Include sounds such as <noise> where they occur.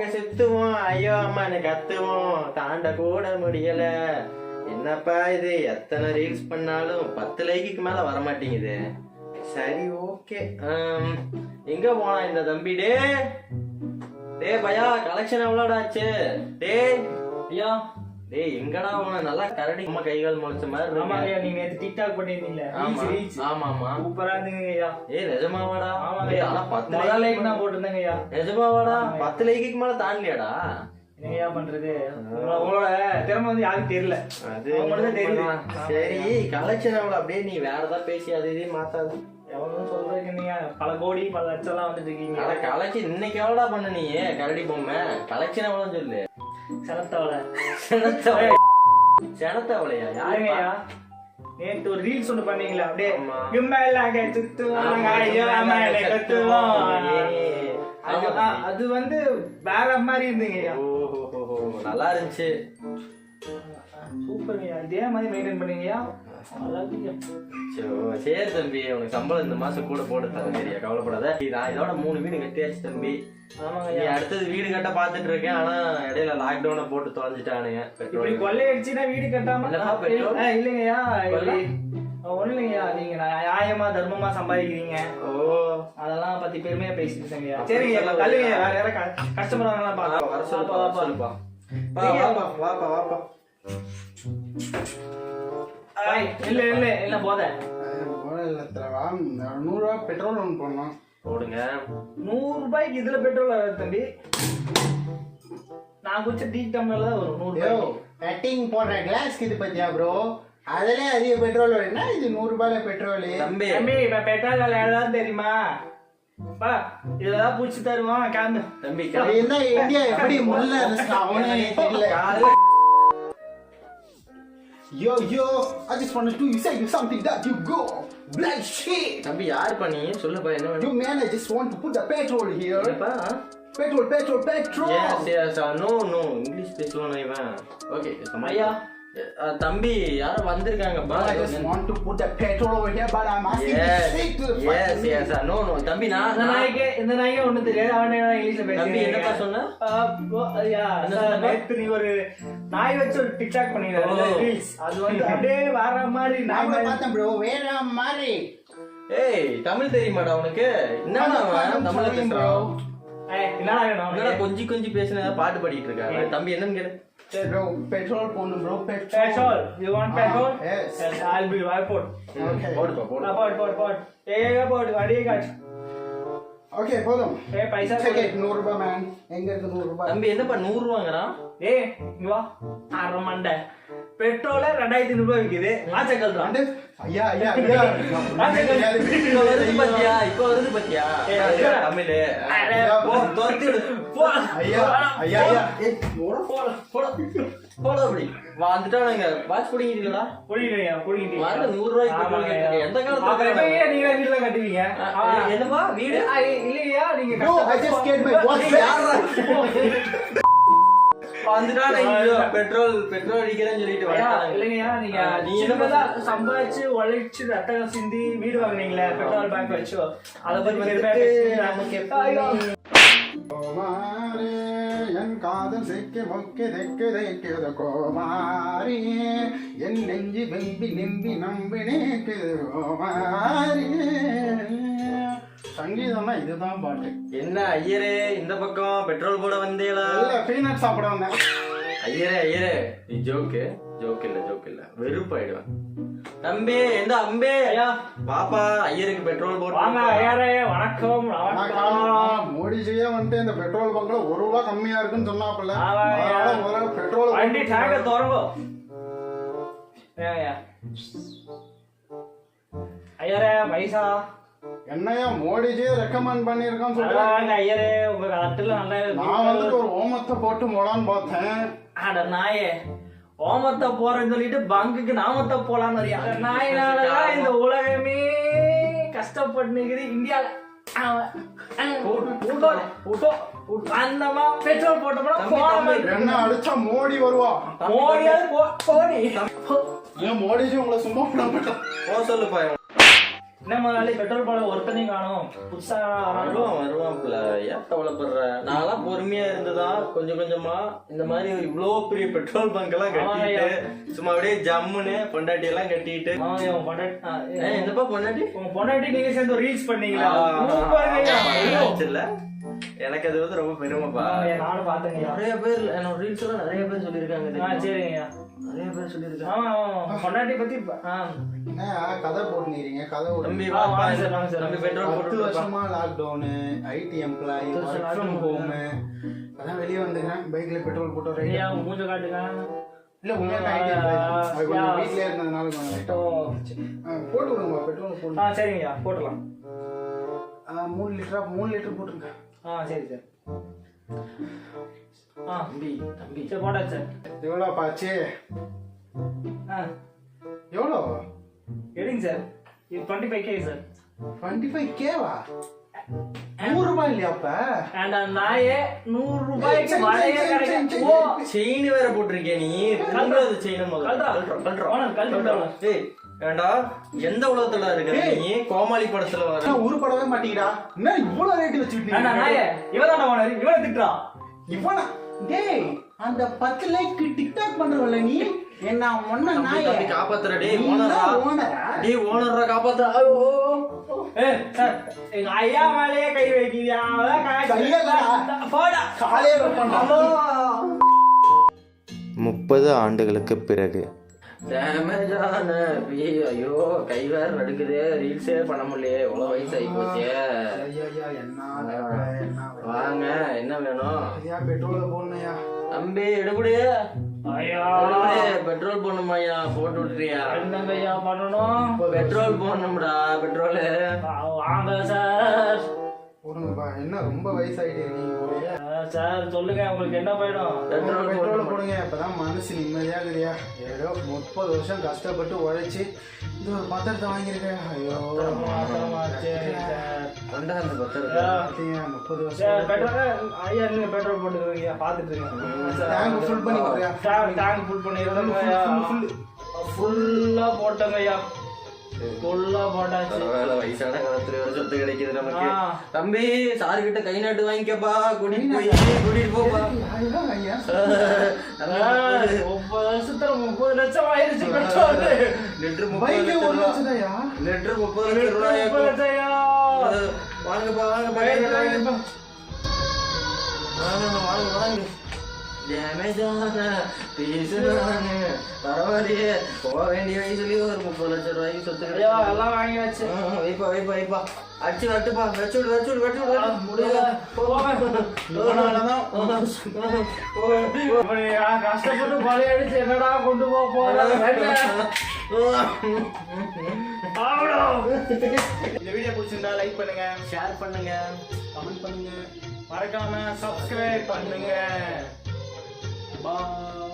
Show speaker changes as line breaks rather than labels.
நாங்க செத்துவோம். ஐயோ அம்மா எனக்கு கத்துவோம். தாண்ட கூட முடியல. என்னப்பா இது? எத்தனை ரீல்ஸ் பண்ணாலும் பத்து லைக்குக்கு மேல வர மாட்டேங்குது சரி ஓகே எங்க போனா இந்த தம்பி? டே டே பையா கலெக்ஷன் எவ்வளோடா ஆச்சு? டேய்
ஐயா.
டேய் எங்கடா உன நல்லா கரடி அம்மா கைகால் முளைச்ச மாதிரி
ஆமா. ஐயா நீங்க நேத்து டிக்டாக் பண்ணிருந்தீங்களே
ஆமா. ஆமா ஆமா.
சூப்பரா இருந்தீங்க ஐயா
ஏய் நிஜமாவாடா? ஏய்
ஐயா
ஆனா பத்து
முதல்
லைக்
நான் போட்டிருந்தேங்க ஐயா
நிஜமாவாடா?
ஆமாங்க.
பத்து லைக்குக்கு மேல தாண்டலையாடா?
என்னங்க ஐயா பண்றது? உங்கள- உங்களோட திறமை வந்து யாருக்கும் தெரியல.
அது
தான் தெரியுது.
சரி கலெக்ஷன் அவ்வளவு அப்படியே நீ வேற ஏதாவது பேசி அது இதையும் மாத்தாது.
எவ்வளவு சொல்றீங்க நீங்க பல கோடி பல லட்சம் எல்லாம் வந்துட்டு இருக்கீங்க
கலெக்ஷன் இன்னைக்கு எவ்வளோடா பண்ண நீ? கரடி பொம்மை. கலெக்ஷன் எவ்வளோன்னு சொல்லு. செனத்தவளை. செனத்தவளையா?
நேத்து ஒரு ரீல்ஸ் ஒண்ணு பண்ணீங்களா அப்படியே. கும்பலாக சுத்துவாங்க ஐயோ மேலே கத்துவோம். அது வந்து வேற மாதிரி இருந்தீங்க
நல்லா இருந்துச்சு.
சூப்பருங்க ஐயா. இதே மாதிரி மெயின்டைன் பண்ணீங்கய்யா
சரி தம்பி உனக்கு சம்பளம் இந்த மாசம் கூட போட்டு தரேன் சரியா? கவலைப்படாத. நான் இதோட மூணு வீடு கட்டியாச்சு தம்பி. நீ அடுத்தது வீடு கட்ட பாத்துட்டு இருக்கேன் ஆனா இடையில லாக்டவுனை போட்டு தொலைஞ்சிட்டானுங்க.
கொள்ளையடிச்சுன்னா வீடு கட்டாம இல்லைங்கய்யா? ஒன்றும் இல்லைங்கய்யா நீங்க நியாயமா தர்மமா சம்பாதிக்கிறீங்க.
ஓ.
அதெல்லாம் பத்தி பெருமையா பேசிட்டு இருக்கேங்கய்யா. சரிங்க வேற யாரும் கஸ்டமர் வரலாம்
வா, வர சொல்லுப்பா. வாப்பா வாப்பா வாப்பா.
இல்ல இல்ல இல்ல போத.
நூறுரூவா பெட்ரோல் ஒன்று போடணும்.
போடுங்க.
நூறு ரூபாய்க்கு இதுல பெட்ரோல் வராது தம்பி. நான் குடிச்ச டீ டம்ளர்ல தான் வரும் நூறு
கட்டிங் போடுற கிளாஸ்க்கு இது பத்தியா ப்ரோ அதிலே அதிக பெட்ரோல் என்ன இது நூறு ரூபாயில பெட்ரோல்
தம்பி.
தம்பி இப்ப பெட்ரோல் விலை எவ்வளவு தெரியுமா? பா இதெல்லாம் பூச்சி தருவான் கிளம்பு.
தம்பி
என்ன இந்தியா எப்படி முள்ள அவனே தெரியல. Yo yo, I just wanted to say you something that you go black shit.
தம்பி யார் பண்ணி சொல்லுப்பா என்ன
You
வேணும்
man, I just want to put the petrol here.
என்னப்பா
Petrol, petrol, petrol.
Yes yes no no English பேசுவானே இவன் okay
ஐயா.
தம்பி யாரோ வந்திருக்காங்கப்பா
I just want to put the petrol over here, but I'm asking
yes
you to the
yes yes no no தம்பி
இந்த
நான்
நாய்க்கு இந்த நாய்க்கு ஒண்ணும் தெரியாது. அவன் என்ன இங்கிலீஷ்ல
தம்பி, என்னப்பா
பேசுறீங்க
சொன்ன?
அப்போ, ஐயா,
என்ன
சார்,
சொன்னப்பா?
நேத்து நீ ஒரு நாய் வச்சு ஒரு டிக்டாக் பண்ணிருக்காரு. ரீல்ஸ். அது வந்து அப்படியே வர மாதிரி
நான் பார்த்தேன் bro, வேற மாதிரி.
ஏய் தமிழ் தெரியுமாடா உனக்கு? என்னடா அவன்
bro.
பேசுறான்
என்னடா வேணும்
என்னடா
உனக்கு?
கொஞ்சி கொஞ்சி பேசுன பாட்டு பாடிட்டு இருக்காங்க தம்பி என்னன்னு கேளு.
சரி bro, petrol bro, petrol.
Petrol. You want petrol?
Ah, yes.
Yes, I'll be right put.
Okay.
ஆ,
போடு
போடு, போடு, போடு. ஏய், போடு, வண்டியை காட்டு.
Okay, போதும்.
ஏய், பைசா
Take
கொடு.
it, நூறு ரூபாய் man. எங்க இருக்கு நூறு ரூபாய்?
தம்பி என்னப்பா நூறு ரூபாங்கிறான்
ஏய், இங்க வா. அரை மண்டை. பெட்ரோலே ரெண்டாயிரத்தி ஐநூறு ரூபாய் விக்குது. ஆச்சக்கல் தான்
வந்து, ஐயா.
இப்ப வருது பாத்தியா? இப்ப வருது பாத்தியா. தமிழ்.
அடே,
போ துரத்தி விடு
போ.
ஐயா, ஐயா, ஐயா. ஏய்,
போட போட போட. போட அப்படி. வந்துட்டானுங்க வாட்ச் பிடிக்கிறீங்களா
புடிங்கிட்டீங்க, புடிங்கிட்டீங்க.
வாங்க, நூறு ரூபாய்க்கு பெட்ரோல்
ஆமாங்க.
கேட்டிருக்கீங்க. எந்த காலத்துல
நீங்க வீட்டுல கட்டுவீங்க.
ஆ, என்னப்பா வீடு?
இல்லையா? நீங்க <laughs>
வந்துட்டானுங்க ஐயோ, பெட்ரோல் பெட்ரோல் அடிக்கிறேன்னு சொல்லிட்டு.
இல்லைங்கய்யா, நீங்க
நீ என்ன?
சம்பாதிச்சு உழைச்சு ரத்தம் சிந்தி வீடு வாங்குனீங்களே பெட்ரோல் பேங்க் வச்சு அதை பத்தி
வந்துட்டு. நமக்கு.
கோமாரி என் காதல் சிக்கி முக்கி திக்கு திக்குது கோமாரி என் நெஞ்சு வெம்பி நம்பி நம்பி நிற்குது கோமாரி சங்கீதம்னா இதுதான் பாட்டு.
என்ன ஐயரே இந்த பக்கம் பெட்ரோல் போட வந்தீங்களா?
இல்ல பீனட் சாப்பிட வந்தேன்.
ஐயரே ஐயரே. நீ ஜோக்கு ஜோக் இல்ல ஜோக் இல்ல. வெறுப்பாயிடுவேன் தம்பி எந்த அம்பே?
ஐயா.
பாப்பா ஐயருக்கு பெட்ரோல் போட்டு
வாங்க ஐயாரே வணக்கம் வணக்கம்.
மோடிஜியே வந்துட்டு இந்த பெட்ரோல் பங்க்ல ஒரு ரூபா கம்மியா இருக்குன்னு சொன்னாப்புல. முதல்ல பெட்ரோல்
வண்டி டேங்க திறங்கோ. ஐயா. ஐயாரே பைசா.
என்னையா மோடிஜியே ரெக்கமெண்ட் பண்ணிருக்கான்னு சொல்றாங்க.
ஐயரே உங்க கட்டில நல்லா
நான் வந்துட்டு ஒரு ஓமத்தை போட்டு மொளான்னு பார்த்தேன்.
அட நாயே ஓமத்தை போறேன்னு சொல்லிட்டு பங்குக்கு நாமத்தை போலான்னு வரியா? நாயினாலதான் இந்த உலகமே கஷ்டப்பட்டு நிக்குது இந்தியால போடு, பெட்ரோல் போட்டோம்னா.
என்ன அடிச்சா மோடி வருவா?
மோடியாவது போடி. போ.
ஏன் மோடிஜி உங்களை சும்மா விட மாட்டான்?
சொல்லுப்பா
முதலாளி பெட்ரோல் போட ஒருத்தனையும் காணும். புதுசா
வருவான் வருவான்ல ஏன் கவலைப்படுற? நான்லாம் பொறுமையா இருந்துதான் கொஞ்சம் கொஞ்சமா. இந்த மாதிரி இவ்வளோ பெரிய பெட்ரோல் பங்க் எல்லாம் கட்டிட்டு சும்மா அப்படியே ஜம்முன்னு பொண்டாட்டி எல்லாம் கட்டிட்டு
பொண்டாட்டி
என்னப்பா பொண்டாட்டி?
பொண்டாட்டி நீங்க சேர்ந்து ரீல்ஸ் பண்ணீங்களா?
எனக்கு அது வந்து ரொம்ப பெருமைப்பா.
நானும் பார்த்தேங்கய்யா
நிறைய பேர் என்னோட ரீல்ஸ் எல்லாம் நிறைய பேர் சொல்லியிருக்காங்க தெரியுமா?
சரிங்கய்யா.
நிறைய பேர் சொல்லியிருக்காங்க.
பொண்டாட்டி பத்தி
கதை போட்டுனீங்க கதை
தம்பி
சார்.
தம்பி பெட்ரோல்
பத்து
போட்டு
வருஷமா
lockdown IT
employee work
from.
Home அதான் வெளியே வந்துக்கிறேன் பைக்ல பெட்ரோல் போட்டு
மூஞ்ச காட்டுங்க.
இல்ல உண்மையா ஐடி எம்ப்ளாயி வீட்லயே இருந்ததுனால போட்டு விடுங்க பெட்ரோல் போட்டு
சரிங்கய்யா போட்டுடலாம்
ஆ, மூணு லிட்டரா மூணு லிட்டர் போட்டுருங்க.
ஆ சரி சார். ஆ.
தம்பி தம்பி.
சரி போட்டாச்சு சார்.
எவ்வளோ பாச்சு
ஆ.
எவ்வளோ?
எடுங்க சார். இது twenty five K sir
twenty five கேவா நூறு ரூபாய் இல்லையா அப்ப?
அண்ட் அந்த நாயே நூறு ரூபாய்க்கு வளைய கிடைக்கும் ஓ.
செயின் வேற போட்டிருக்கே நீ. அது செயின்
கழட்டுறா. ஓனர், கழட்டி விட்டுறலாம்.
ஏய் ஏண்டா எந்த உலகத்துல இருக்க. நீ கோமாளி படத்துல வர?
உருப்படவே மாட்டீங்கடா. என்ன இவ்வளவு ரேட் வச்சுக்கிட்டீங்க
நாயே இவன் தான் ஓனர் இவனை திட்டுறான்
இவனா? டேய் அந்த பத்து லைக் டிக்டாக் பண்றவல்ல நீ. என்ன ஒன்ன
தம்பி,
நாயே.
காப்பாத்துற டேய் ஓனரா
ஓனரா?
டேய் ஓனரா காப்பாத்துற ஐயோ
ஏய், சார், எங்க ஐயா மேலேயே கை வைக்கிறியா? போடா.
காலையே.
முப்பது ஆண்டுகளுக்கு பிறகு டேமேஜ் ஆன ஐயோ கை வேற நடுக்குது ரீல்ஸே பண்ண முடியலையே. இவ்வளோ வயசு ஆகி போச்சே.
ஐயா, ஐயா, என்ன வேலை, என்ன வேலை.
வாங்க என்ன வேணும்?
பெட்ரோல போடணும்யா.
தம்பி எடுபடி.
ஐயா.
பெட்ரோல் போடணுமாய்யா போட்டு விட்டுறியா
என்னங்க ஐயா பண்ணணும்?
பெட்ரோல் போடணும்டா பெட்ரோலு.
வாங்க சார்.
போடுங்கப்பா. என்ன ரொம்ப இருக்கீங்க
சார் சொல்லுங்க உங்களுக்கு என்ன வேணும்?
பெட்ரோல்
போடுங்க. இப்பதான் மனசு நிம்மதியா இருக்குதுயா ஏதோ முப்பது வருஷம் கஷ்டப்பட்டு உழைச்சு இது ஒரு பத்திரத்தை வாங்கியிருக்கேன். ஐயோ
மாசமா சரி சார்.
கொண்டா அந்த பத்திரத்தை
பாத்தீங்க, முப்பது வருஷம்
பெட்ரோல்? ஐயா நீங்க பெட்ரோல் போட்டுக்கிறீங்க பாத்துட்டு இருக்கேன்
டேங்க் ஃபுல் பண்ணி கொடுயா
டேங்க் ஃபுல் ஐயா. ஃபுல்லா போட்டோங்க ஐயா.
வயசான காலத்துல ஒரு சொத்து கிடைக்குது நமக்கு. தம்பி சாரு கிட்ட கை நாட்டு வாங்கிக்கப்பா கூட்டிட்டு போய் கூட்டிட்டு போப்பா
முப்பது வருஷத்துல முப்பது லட்சம் ஆயிருச்சு
லிட்டர் முப்பது
பைக்கே
லட்சம். லிட்டர் முப்பது லட்சம். வாங்கப்பா வாங்கப்பா
வாங்க,
வாங்க
வாங்க.
வாங்க வாங்க டேமேஜான பீசுதானே? பரவாயில்லையே. போக வேண்டிய வயசுலயே ஒரு முப்பது லட்சம் ரூபாய்க்கு சொத்து.
எல்லாம் வாங்கியாச்சு
வைப்பா வைப்பா வைப்பா. அடிச்சு வெட்டுப்பா வச்சு விடு வச்சு விடு முடியல.
நான் கஷ்டப்பட்டு கொலையடிச்சு என்னடா கொண்டு போக போறேன்
இந்த வீடியோ பிடிச்சிருந்தா லைக் பண்ணுங்க
ஷேர் பண்ணுங்க
கமெண்ட் பண்ணுங்க.
மறக்காம சப்ஸ்கிரைப் பண்ணுங்க. பாய்